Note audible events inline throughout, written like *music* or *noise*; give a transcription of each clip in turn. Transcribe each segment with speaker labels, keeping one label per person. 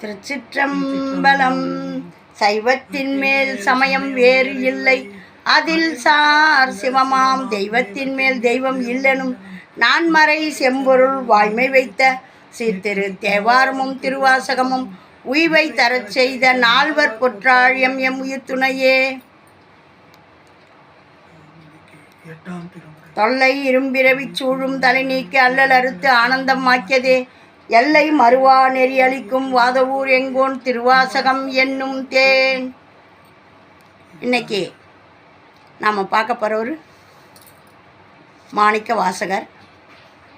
Speaker 1: திருச்சிற்றம்பலம். சைவத்தின் மேல் சமயம் வேறு இல்லை. அதில் சார் சிவமாம் தெய்வத்தின் மேல் தெய்வம் இல்லனும் நான்மறை செம்பொருள் வாய்மை வைத்த சீர்திரு தேவாரமும் திருவாசகமும் உய்வை தரச் செய்த நால்வர் பொற்றாழியம் எம் உயிர் துணையே. தொல்லை இரும்பிரவி சூழும் தலை நீக்கி அல்லல் அறுத்து ஆனந்தம் ஆக்கியதே. எல்லை மறுவா நெறியளிக்கும் வாதவூர் எங்கோன் திருவாசகம் என்னும் தேன். இன்னைக்கு நாம் பார்க்க ஒரு மாணிக்க வாசகர்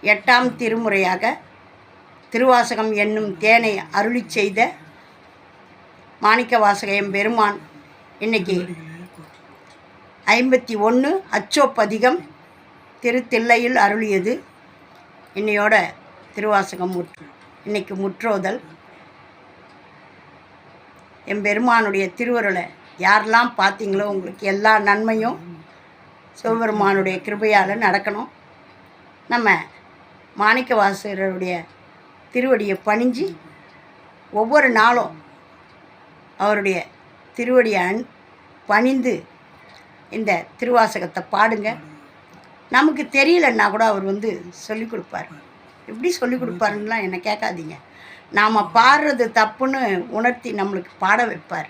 Speaker 1: எட்டாம் திருமுறையாக திருவாசகம் என்னும் தேனை அருளி செய்த மாணிக்க வாசகம் பெருமான் இன்னைக்கு ஐம்பத்தி ஒன்று அச்சோப்பதிகம் திருத்தில்லையில் அருளியது. இன்னையோட திருவாசகம் முற்று இன்னைக்கு முற்றோதல். எம்பெருமானுடைய திருவருளை யாரெல்லாம் பார்த்தீங்களோ உங்களுக்கு எல்லா நன்மையும் சிவபெருமானுடைய கிருபையால் நடக்கணும். நம்ம மாணிக்க வாசகருடைய திருவடியை பணிஞ்சு ஒவ்வொரு நாளும் அவருடைய திருவடியை அன் பணிந்து இந்த திருவாசகத்தை பாடுங்க. நமக்கு தெரியலன்னா கூட அவர் வந்து சொல்லிக் கொடுப்பார். எப்படி சொல்லி கொடுப்பாருன்னுலாம் என்னை கேட்காதீங்க. நாம் பாடுறது தப்புன்னு உணர்த்தி நம்மளுக்கு பாட வைப்பார்.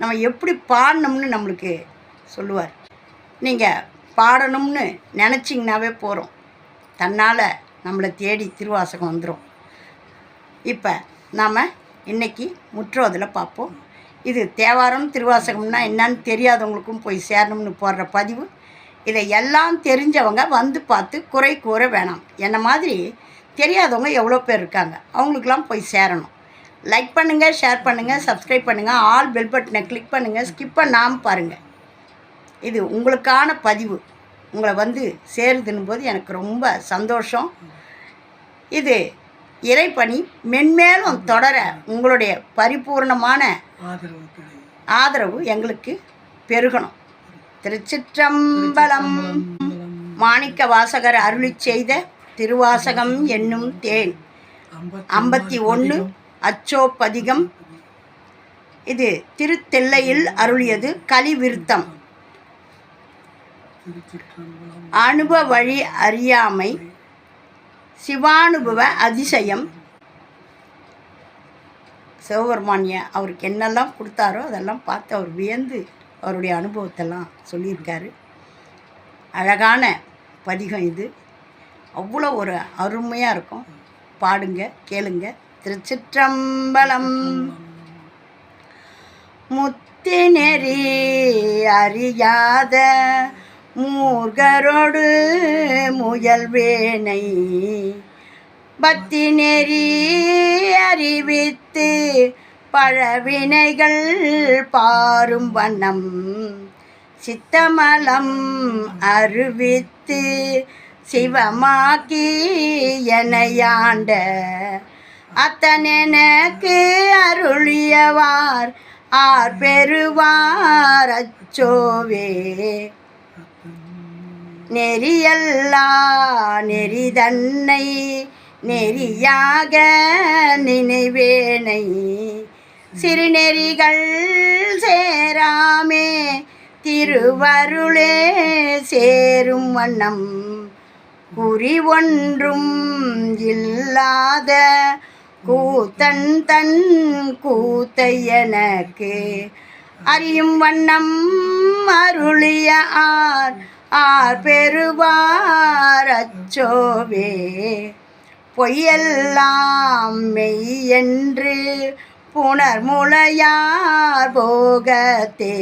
Speaker 1: நம்ம எப்படி பாடணும்னு நம்மளுக்கு சொல்லுவார். நீங்கள் பாடணும்னு நினச்சிங்கனாவே போகிறோம் தன்னால் நம்மளை தேடி திருவாசகம் வந்துடும் இப்போ நாம் இன்னைக்கு முற்றோதில் பார்ப்போம். இது தேவாரம் திருவாசகம்னா என்னன்னு தெரியாதவங்களுக்கும் போய் சேரணும்னு போடுற பதிவு. இதை எல்லாம் தெரிஞ்சவங்க வந்து பார்த்து குறை கூற வேணாம். என்ன மாதிரி? தெரியாதவங்க எவ்வளோ பேர் இருக்காங்க. அவங்களுக்கெல்லாம் போய் சேரணும். லைக் பண்ணுங்கள் ஷேர் பண்ணுங்கள் சப்ஸ்கிரைப் பண்ணுங்கள் ஆல் பெல் பட்டனை கிளிக் பண்ணுங்கள் ஸ்கிப் பண்ணாமல் பாருங்கள் இது உங்களுக்கான பதிவு. உங்களை வந்து சேருதுன்னும் போது எனக்கு ரொம்ப சந்தோஷம். இது இறைப்பணி மென்மேலும் தொடர உங்களுடைய பரிபூர்ணமான
Speaker 2: ஆதரவு
Speaker 1: எங்களுக்கு பெருகணும். திருச்சிற்றம்பலம். மாணிக்க வாசகர் அருளி செய்த திருவாசகம் என்னும் தேன். ஐம்பத்தி ஒன்று அச்சோப்பதிகம். இது திருத்தெல்லையில் அருளியது கலிவிருத்தம். அனுபவ வழி அறியாமை சிவானுபவ அதிசயம். சிவபெருமானிய அவருக்கு என்னெல்லாம் கொடுத்தாரோ அதெல்லாம் பார்த்து அவர் வியந்து அவருடைய அனுபவத்தெல்லாம் சொல்லியிருக்காரு. அழகான பதிகம் இது. அவ்வளோ ஒரு அருமையாக இருக்கும். பாடுங்க கேளுங்க. திருச்சிற்றம்பலம். முத்தி நெறி அறியாத மூர்கரோடு முயல்வேனை பக்தி நெறி அறிவித்து பழவினைகள் பாரும் வண்ணம் சித்தமலம் அறிவித்து சிவமாக்கி எனையாண்ட அத்தனெனக்கு அருளியவார் ஆர் பெறுவார் அச்சோவே. நெறியல்லா நெறிதன்னை நெறியாக நினைவேனை. சிறுநெறிகள் சேராமே திருவருளே சேரும் வண்ணம். குறி ஒன்றும் இல்லாத கூத்தன் தன் கூத்தை எனக்கு. அறியும் வண்ணம் அருளிய ஆர் ஆர் பெறுவார் அச்சோவே. பொய்யெல்லாம் மெய்யென்று புனர்முளையார் போகத்தே.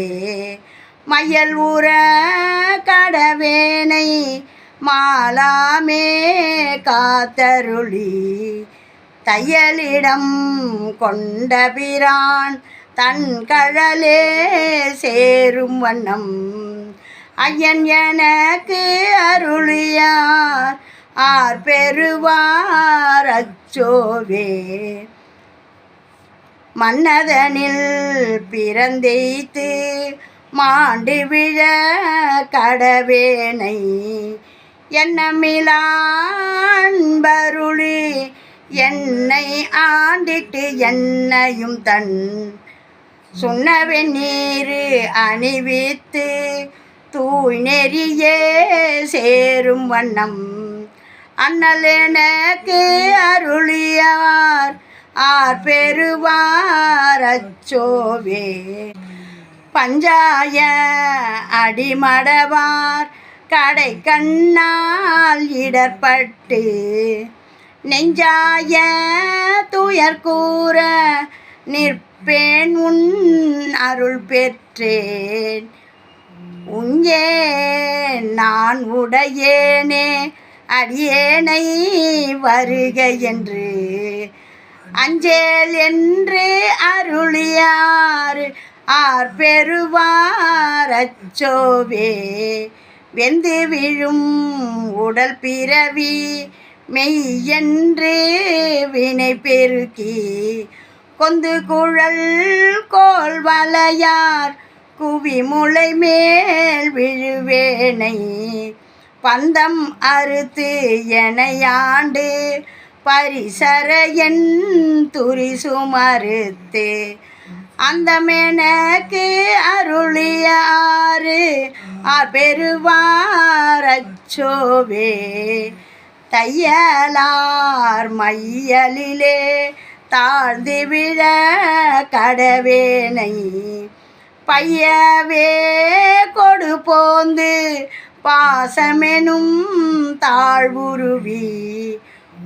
Speaker 1: மயல் உற கடவேனை மாலாமே காத்தருளி. தையலிடம் கொண்ட பிரான் தன் கழலே சேரும் வண்ணம். ஐயன் எனக்கு அருளியார் ஆர் பெறுவார் அச்சோவே. மன்னதனில் பிறந்தெய்த்து மாண்டு விழ கடவேனை என்னமிலான்பருளி என்னை ஆண்டிட்டு என்னையும் தன் சுண்ணவெண் நீர் அணிவித்து தூய் நெறியே சேரும் வண்ணம். அண்ணல் எனக்கு அருளியவார். ஆர் பெறுவார் அச்சோவே. பஞ்சாய அடிமடவார் கடை கண்ணால் இடர்பட்டு. நெஞ்சாய துயர் கூற நிற்பேன் உன் அருள் பெற்றேன். உங்கே நான் உடையேனே அடியேனை வருக என்று. அஞ்சேல் என்று அருளியார் ஆர் பெறுவார் அச்சோவே. வெந்து விழும் உடல் பிறவி மெய்யென்று வினை பெருக்கி. கொந்து குழல் கோல் வலையார் குவி முளை மேல் விழுவேனை. பந்தம் அறுத்து எனையாண்டு பரிசர துரி துரிசு மறுத்து அந்த மேனக்கு அருளியாறு ஆர் தையலார் மையலிலே தாழ்ந்து விழ கடவேனை பையவே கொடு போந்து பாசமெனும் தாழ்வுருவி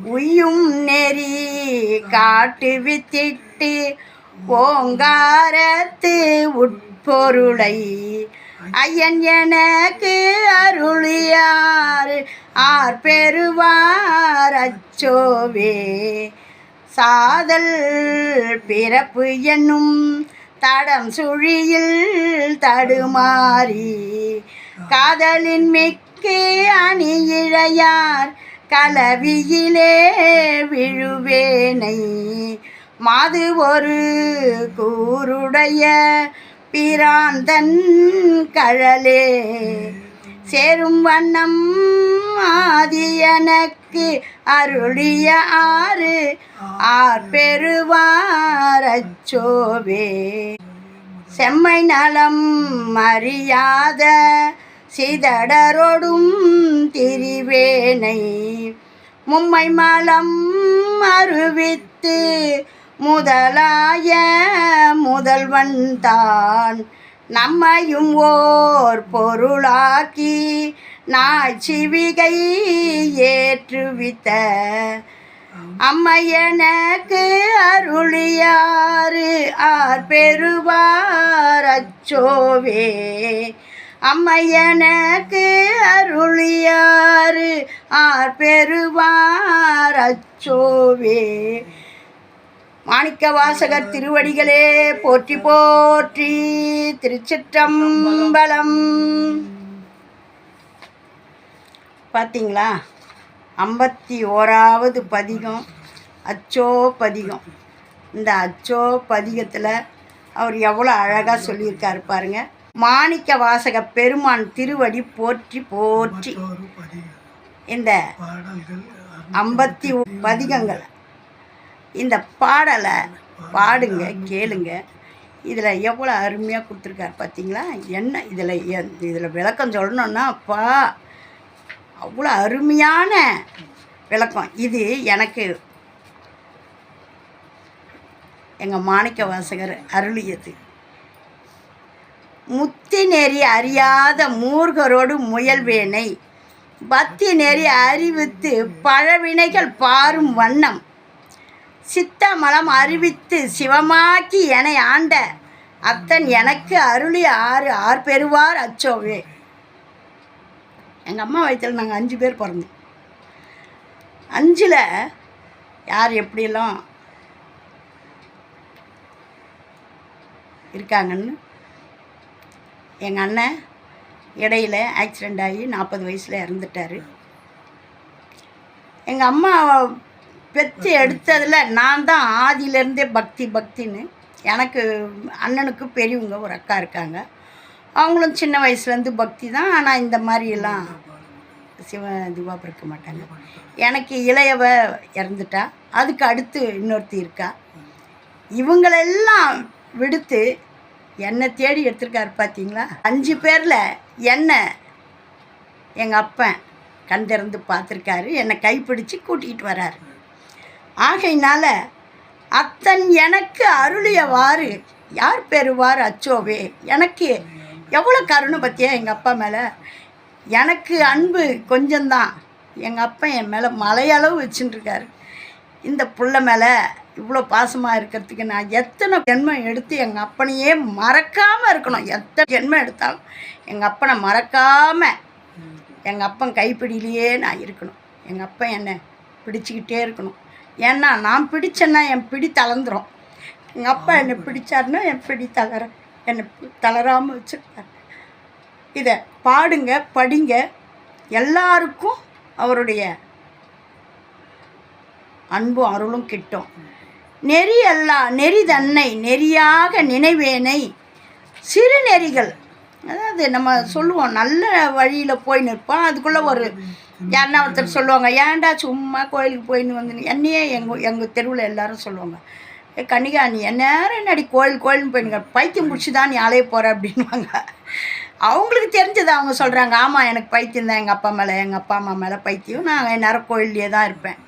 Speaker 1: உயும் நெறி காட்டு வித்திட்டு ஓங்காரத்து உட்பொருளை ஐயன் எனக்கு அருளியார். ஆர் பெறுவார் அச்சோவே. சாதல் பிறப்பு என்னும் தடம் சுழியில் தடுமாறி. காதலின் மிக்கு அணியிழையார். கலவியிலே விழுவேனை. மாது ஒரு கூருடைய பிராந்தன் கழலே. சேரும் வண்ணம் ஆதி எனக்கு அருளிய ஆறு ஆர் பெறுவாரச்சோவே செம்மை நலம் அறியாத சிதடரொடும் திரிவேனை மும்மை மலம் அறிவித்து முதலாய முதல்வன் தான். நம்மையும் ஓர் பொருளாக்கி நாச்சிவிகை ஏற்றுவித்த அம்மையனுக்கு அருளியாறு ஆர் பெறுவார் அச்சோவே. அம்மையனக்கு அருளியாறு. ஆர் பெறுவார் அச்சோவே. மாணிக்க வாசகர் திருவடிகளே போற்றி போற்றி. திருச்சிற்றம்பலம். பார்த்தீங்களா ஐம்பத்தி ஓராவது பதிகம் அச்சோ பதிகம். இந்த அச்சோ பதிகத்தில் அவர் எவ்வளோ அழகாக சொல்லியிருக்காரு பாருங்கள் மாணிக்க வாசக பெருமான் திருவடி போற்றி போற்றி. இந்த ஐம்பத்தி பதிகங்கள். இந்த பாடலை பாடுங்க கேளுங்க. இதில் எவ்வளோ அருமையாக கொடுத்துருக்காரு பார்த்தீங்களா? என்ன இதில் இதில் விளக்கம் சொல்லணுன்னா அப்பா அவ்வளோ அருமையான விளக்கம். இது எனக்கு எங்கள் மாணிக்க வாசகர் அருளியது. முத்தி நெறி அறியாத மூர்கரோடு முயல்வேனை. பக்தி நெறி அறிவித்து பழவினைகள் பாரும் வண்ணம். சித்தமலம் அறிவித்து சிவமாக்கி என ஆண்ட அத்தன் எனக்கு அருளி ஆறு ஆறு பெறுவார் அச்சோவே. எங்கள் அம்மா வயிற்றில் நாங்கள் அஞ்சு பேர் பிறந்தோம். அஞ்சில் யார் எப்படியெல்லாம் இருக்காங்கன்னு எங்கள் அண்ணன் இடையில ஆக்சிடெண்ட் ஆகி நாற்பது வயசில் இறந்துட்டார். எங்கள் அம்மா பெற்று எடுத்ததில் நான் தான் ஆதியிலேருந்தே பக்தி பக்தின்னு. எனக்கு அண்ணனுக்கு பெரியவங்க ஒரு அக்கா இருக்காங்க. அவங்களும் சின்ன வயசுலேருந்து பக்தி தான். ஆனால் இந்த மாதிரியெல்லாம் சிவ இதுவாக பிறக்க மாட்டாங்க. எனக்கு இளையவ இறந்துட்டா. அதுக்கு அடுத்து இன்னொருத்தி இருக்கா. இவங்களெல்லாம் விடுத்து என்னை தேடி எடுத்திருக்காரு பார்த்தீங்களா அஞ்சு பேரில் என்னை எங்கள் அப்பன் கண் திறந்து பார்த்துருக்காரு. என்னை கைப்பிடிச்சு கூட்டிகிட்டு வராரு. ஆகையினால அத்தன் எனக்கு அருளியவாறு யார் பெறுவார் அச்சோவே? எனக்கு எவ்வளோ கருணை பற்றியா எங்கள் அப்பா மேலே? எனக்கு அன்பு கொஞ்சம்தான். எங்கள் அப்பா என் மேலே மலையளவு வச்சுட்டுருக்காரு இந்த புள்ள மேலே இவ்வளோ பாசமாக இருக்கிறதுக்கு நான் எத்தனை ஜென்மம் எடுத்து எங்கள் அப்பனையே மறக்காமல் இருக்கணும். எத்தனை ஜென்மம் எடுத்தாலும் எங்கள் அப்பனை மறக்காமல் எங்கள் அப்பன் கைப்பிடியிலேயே நான் இருக்கணும். எங்கள் அப்பன் என்னை பிடிச்சிக்கிட்டே இருக்கணும். ஏன்னா நான் பிடிச்சேன்னா என் பிடி தளர்ந்துரும். எங்கள் அப்பா என்னை பிடிச்சாருன்னா என் பிடி தளர என்னை தளராமல் வச்சுருக்காரு இதை பாடுங்க படிங்க. எல்லாருக்கும் அவருடைய அன்பும் அருளும் கிட்டும். நெறி அல்லா நெறி தன்னை நெறியாக நினைவேனை. சிறு நெறிகள் அதாவது நம்ம சொல்லுவோம் நல்ல வழியில் போய் நிற்போம். அதுக்குள்ளே ஒரு யாருன்னா ஒருத்தர் சொல்லுவாங்க ஏன்டா சும்மா கோயிலுக்கு போயின்னு வந்து என்னையே எங்கள் எங்கள் தெருவில் எல்லாரும் சொல்லுவாங்க ஏ கன்னிகா நீ எந்நேரம் என்னடி கோயில் கோயில்னு போயினுங்க பைத்தியம் பிடிச்சி தான் நீ அலைய போகிற அப்படின்வாங்க அவங்களுக்கு தெரிஞ்சது அவங்க சொல்கிறாங்க ஆமாம் எனக்கு பைத்தியம் தான். எங்கள் அப்பா மேலே எங்கள் அப்பா அம்மா மேலே பைத்தியம். நான் நேரம் கோயிலே தான் இருப்பேன்.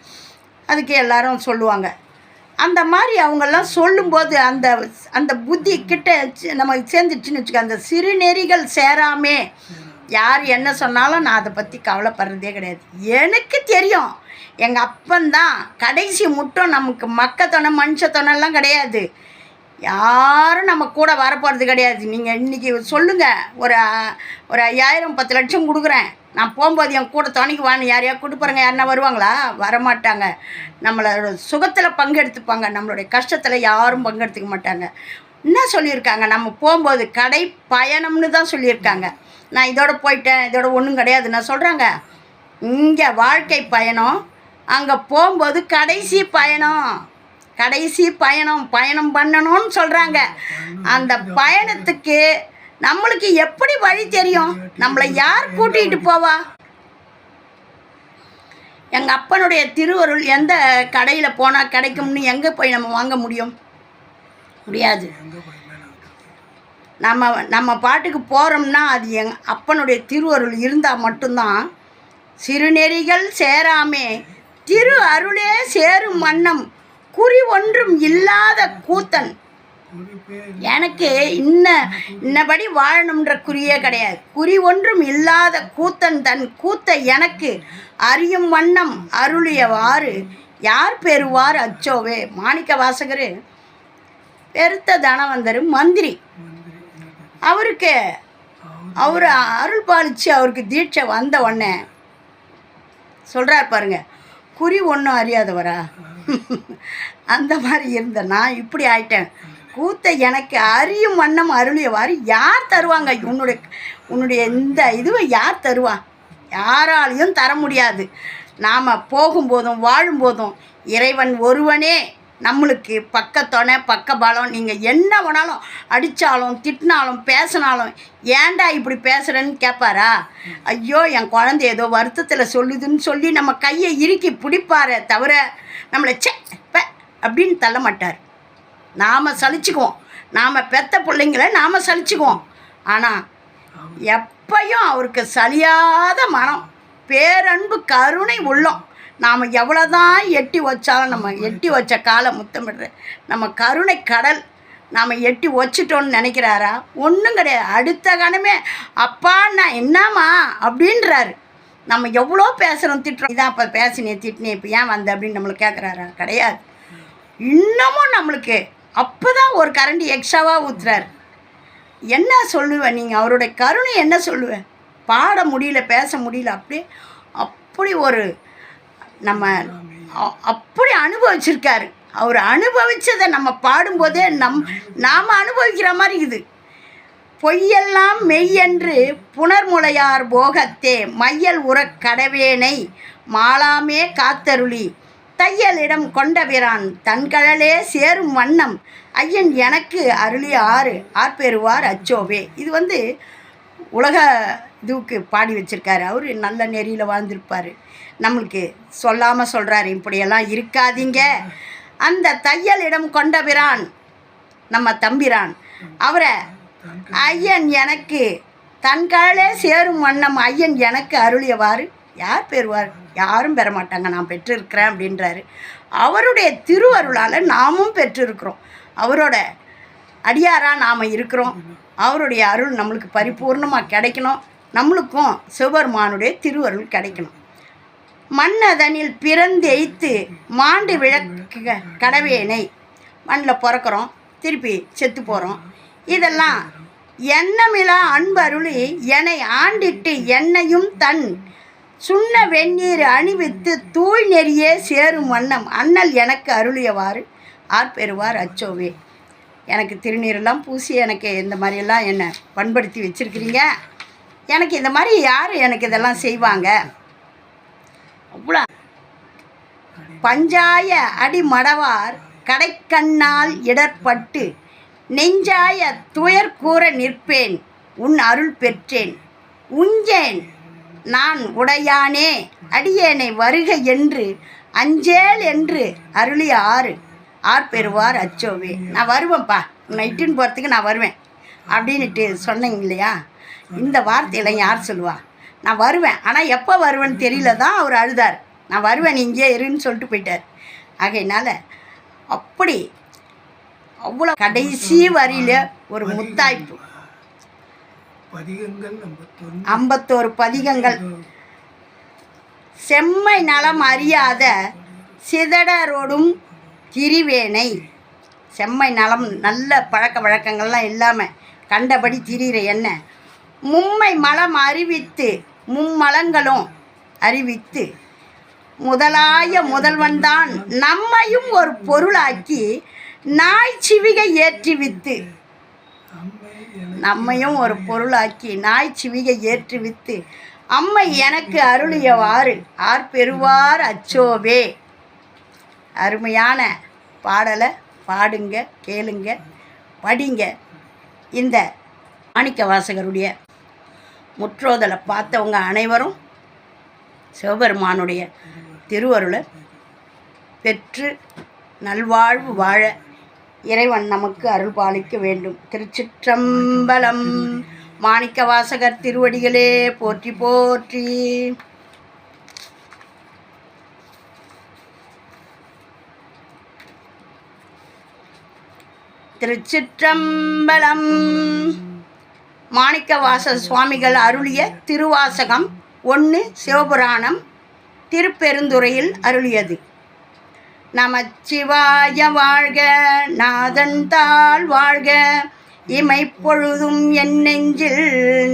Speaker 1: அதுக்கு எல்லாரும் சொல்லுவாங்க. அந்த மாதிரி அவங்கெல்லாம் சொல்லும்போது அந்த அந்த புத்தி கிட்ட நம்ம நமக்கு சேர்ந்துச்சுன்னு வச்சுக்க அந்த சிறுநெறிகள் சேராமே. யார் என்ன சொன்னாலும் நான் அதை பற்றி கவலைப்படுறதே கிடையாது. எனக்கு தெரியும் எங்கள் அப்பந்தான் கடைசி முட்டும் நமக்கு மக்கத்தொணை மனுஷத்தொணைலாம் கிடையாது. யாரும் நம்ம கூட வரப்போகிறது கிடையாது. நீங்கள் இன்றைக்கி சொல்லுங்கள் ஒரு ஒரு ஐயாயிரம் பத்து லட்சம் கொடுக்குறேன். நான் போகும்போது என் கூட துணைக்கு வான்னு யாரையா கொடுப்பாருங்க யாருன்னா வருவாங்களா? வரமாட்டாங்க. நம்மளோட சுகத்தில் பங்கெடுத்துப்பாங்க. நம்மளுடைய கஷ்டத்தில் யாரும் பங்கெடுத்துக்க மாட்டாங்க. என்ன சொல்லியிருக்காங்க? நம்ம போகும்போது கடை பயணம்னு தான் சொல்லியிருக்காங்க. நான் இதோட போயிட்டேன். இதோட ஒன்றும் கிடையாது. நான் சொல்கிறாங்க இங்கே வாழ்க்கை பயணம் அங்கே போகும்போது கடைசி பயணம். கடைசி பயணம் பயணம் பண்ணணும்னு சொல்கிறாங்க அந்த பயணத்துக்கு நம்மளுக்கு எப்படி வழி தெரியும்? நம்மளை யார் கூட்டிகிட்டு போவா? எங்கள் அப்பனுடைய திருவருள் எந்த கடையில் போனால் கிடைக்கும்னு எங்கே போய் நம்ம வாங்க முடியும்? முடியாது. நம்ம நம்ம பாட்டுக்கு போகிறோம்னா அது எங் அப்பனுடைய திருவருள் இருந்தால் மட்டும்தான் சிறுநெறிகள் சேராமே. திரு அருளே சேரும் வண்ணம். குறி ஒன்றும் இல்லாத கூத்தன் எனக்கு இன்ன இன்னபடி வாழணுன்ற குறியே கிடையாது. குறி ஒன்றும் இல்லாத கூத்தன் தன் கூத்தை எனக்கு அறியும் வண்ணம் அருளியவாறு யார் பெறுவார் அச்சோவே? மாணிக்க வாசகர் பெருத்த தனவந்தர் மந்திரி. அவருக்கு
Speaker 2: அவர்
Speaker 1: அவர் அருள் பாலிச்சு அவருக்கு தீட்சை வந்த உடனே சொல்கிறார் பாருங்க குறி ஒன்றும் அறியாதவரா? *laughs* அந்த மாதிரி இருந்த நான் இப்படி ஆயிட்டேன். கூத்தை எனக்கு அறியும் வண்ணம் அருளியவாறு யார் தருவாங்க? உன்னுடைய உன்னுடைய இந்த இதுவும் யார் தருவா? யாராலையும் தர முடியாது. நாம் போகும்போதும் வாழும்போதும் இறைவன் ஒருவனே. நம்மளுக்கு பக்கத்தொணை பக்க பலம் நீங்கள் என்ன வேணாலும் அடித்தாலும் திட்டினாலும் பேசினாலும் ஏன்டா இப்படி பேசுகிறேன்னு கேட்பாரா ஐயோ என் குழந்தை ஏதோ வருத்தத்தில் சொல்லுதுன்னு சொல்லி நம்ம கையை இறுக்கி பிடிப்பாரே தவிர நம்மளை சே அப்படின்னு தள்ள மாட்டார். நாம் சலிச்சுக்குவோம். நாம் பெத்த பிள்ளைங்கள நாம் சலிச்சுக்குவோம். ஆனால் எப்பையும் அவருக்கு சலியாத மனம் பேரன்பு கருணை உள்ளோம். நாம் எவ்வளோ தான் எட்டி வச்சாலும் நம்ம எட்டி வச்ச காலை முத்தமிடுற. நம்ம கருணை கடல் நாம் எட்டி வச்சிட்டோன்னு நினைக்கிறாரா? ஒன்றும் கிடையாது. அடுத்த கணமே அப்பா நான் என்னம்மா அப்படின்றாரு. நம்ம எவ்வளோ பேசுகிறோம் திட்டுறோம். இதான் அப்போ பேசினே திட்டினே இப்போ ஏன் வந்த அப்படின்னு நம்மளுக்கு கேட்குறாரா கிடையாது. இன்னமும் நம்மளுக்கு அப்போ தான் ஒரு கரண்டி எக்ஸ்ட்ராவாக ஊற்றுறாரு என்ன சொல்லுவேன் நீங்கள் அவருடைய கருணை என்ன சொல்லுவேன் பாட முடியல பேச முடியல அப்படியே அப்படி ஒரு நம்ம அ- அப்படி அனுபவிச்சிருக்காரு. அவர் அனுபவித்ததை நம்ம பாடும்போதே நம் நாம் அனுபவிக்கிற மாதிரி இது. பொய்யெல்லாம் மெய்யென்று புனர்முளையார் போகத்தே மையல் உறக் கடவேனை மாலாமே காத்தருளி தையலிடம் கொண்டவிரான் தன்கழலே சேரும் வண்ணம் ஐயன் எனக்கு அருளி ஆறு ஆர்பெறுவார் அச்சோவே இது வந்து உலக இதுவுக்கு பாடி வச்சுருக்காரு. அவர் நல்ல நெறியில் வாழ்ந்திருப்பார். நம்மளுக்கு சொல்லாமல் சொல்கிறாரு இப்படியெல்லாம் இருக்காதீங்க. அந்த தையலிடம் கொண்டபிரான் நம்ம தம்பிரான் அவரை ஐயன் எனக்கு தன் காலே சேரும் வண்ணம் ஐயன் எனக்கு அருளியவாறு. யார் பெறுவார்? யாரும் பெற மாட்டாங்க நான் பெற்றிருக்கிறேன் அப்படின்றாரு. அவருடைய திருவருளால் நாமும் பெற்றிருக்கிறோம். அவரோட அடியாராக நாம் இருக்கிறோம். அவருடைய அருள் நம்மளுக்கு பரிபூர்ணமாக கிடைக்கணும். நம்மளுக்கும் சிவபெருமானுடைய திருவருள் கிடைக்கணும். மண்ணதனில் பிறந்தெய்த்து மாண்டு விளக்கு கடவேனை. மண்ணில் பிறக்கிறோம். திருப்பி செத்து போகிறோம் இதெல்லாம் எண்ணமிலா அன்பருளி என்னை ஆண்டிட்டு என்னையும் தன் சுண்ண வெந்நீர் அணிவித்து தூய் நெறியே சேரும் வண்ணம் அண்ணல் எனக்கு அருளியவாறு ஆர் பெறுவார் அச்சோவே. எனக்கு திருநீரெல்லாம் பூசி எனக்கு இந்த மாதிரியெல்லாம் என்னை பண்படுத்தி வச்சுருக்கிறீங்க. எனக்கு இந்த மாதிரி யார் எனக்கு இதெல்லாம் செய்வாங்க அவ்வளோ பஞ்சாய அடிமடவார் கடைக்கண்ணால் இடர்பட்டு நெஞ்சாய துயர் கூற நிற்பேன் உன் அருள் பெற்றேன். உஞ்சேன் நான் உடையானே அடியேனை வருக என்று அஞ்சேல் என்று அருளி ஆறு. ஆர் பெறுவார் அச்சோவே. நான் வருவேன்ப்பா. உன்னை இட்டுன்னு போகிறதுக்கு நான் வருவேன். அப்படின்னுட்டு சொன்னீங்க இல்லையா? இந்த வார்த்தையில யார் சொல்லுவா? நான் வருவேன். ஆனால் எப்போ வருவேன்னு தெரியல தான் அவர் அழுதார். நான் வருவேன் இங்கே இருன்னு சொல்லிட்டு போயிட்டார். ஆகையினால அப்படி அவ்வளோ கடைசி வரியில ஒரு முத்தாய்ப்பு. ஐம்பத்தோரு பதிகங்கள். செம்மை நலம் அறியாத சிதடரோடும் திரிவேனை. செம்மை நலம் நல்ல பழக்க வழக்கங்கள்லாம் இல்லாமல் கண்டபடி திரிகிற என்ன? மும்மை மலம் அறிவித்து மும்மலங்களும் அறிவித்து முதலாய முதல்வன்தான். நம்மையும் ஒரு பொருளாக்கி நாய் சிவிகை
Speaker 2: ஏற்றி வித்து
Speaker 1: நம்மையும் ஒரு பொருளாக்கி நாய் சிவிகை ஏற்றி வித்து அம்மை எனக்கு அருளியவாறு ஆர் பெறுவார் அச்சோவே. அருமையான பாடலை பாடுங்க கேளுங்க படிங்க. இந்த மாணிக்க வாசகருடைய முற்றோதலை பார்த்தவங்க அனைவரும் சிவபெருமானுடைய திருவருளை பெற்று நல்வாழ்வு வாழ இறைவன் நமக்கு அருள் பாலிக்க வேண்டும். திருச்சிற்றம்பலம் மாணிக்க வாசகர் திருவடிகளே போற்றி போற்றி. திருச்சிற்றம்பலம் மாணிக்கவாச சுவாமிகள் அருளிய திருவாசகம் ஒன்று சிவபுராணம் திருப்பெருந்துறையில் அருளியது. நமச்சிவாய வாழ்க நாதன் தாள் வாழ்க. இமைப்பொழுதும் என் நெஞ்சில்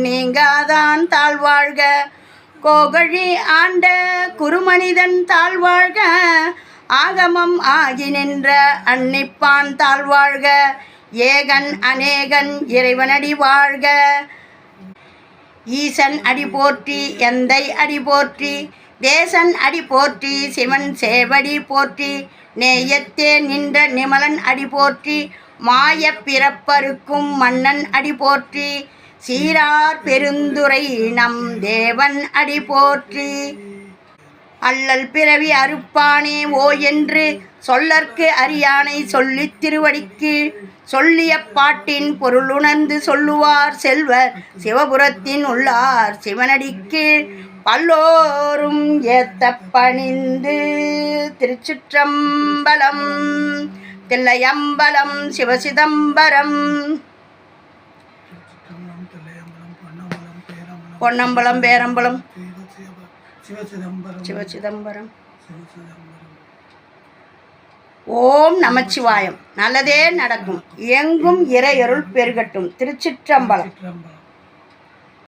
Speaker 1: நீங்காதான் தாழ் வாழ்க. கோகழி ஆண்ட குருமனிதன் தாழ் வாழ்க. ஆகமம் ஆகி நின்ற அன்னிப்பான் தாழ் வாழ்க. ஏகன் அநேகன் இறைவனடி வாழ்க. ஈசன் அடி போற்றி எந்தை அடி போற்றி தேசன் அடி போற்றி சிவன் சேவடி போற்றி நேயத்தே நின்ற நிமலன் அடி போற்றி மாய பிறப்பருக்கும் மன்னன் அடி போற்றி சீரார் பெருந்துரை நம் தேவன் அடி போற்றி. அல்லல் பிறவி அறுப்பானே ஓ என்று சொல்லற்கு அறியானை சொல்லித் திருவடிக்கு சொல்லிய பாட்டின் பொருளுணர்ந்து சொல்லுவார் செல்வர் சிவபுரத்தின் உள்ளார் சிவனடிக்கு. பல்லோரும் ஏத்த பணிந்து திருச்சிற்றம்பலம் தில்லையம்பலம் சிவசிதம்பரம்.
Speaker 2: பொன்னம்பலம் பேரம்பலம். சிவசிதம்பரம்.
Speaker 1: ஓம் நமச்சிவாயம். நல்லதே நடக்கும். எங்கும் இறையருள் பெருகட்டும். திருச்சிற்றம்பலம்.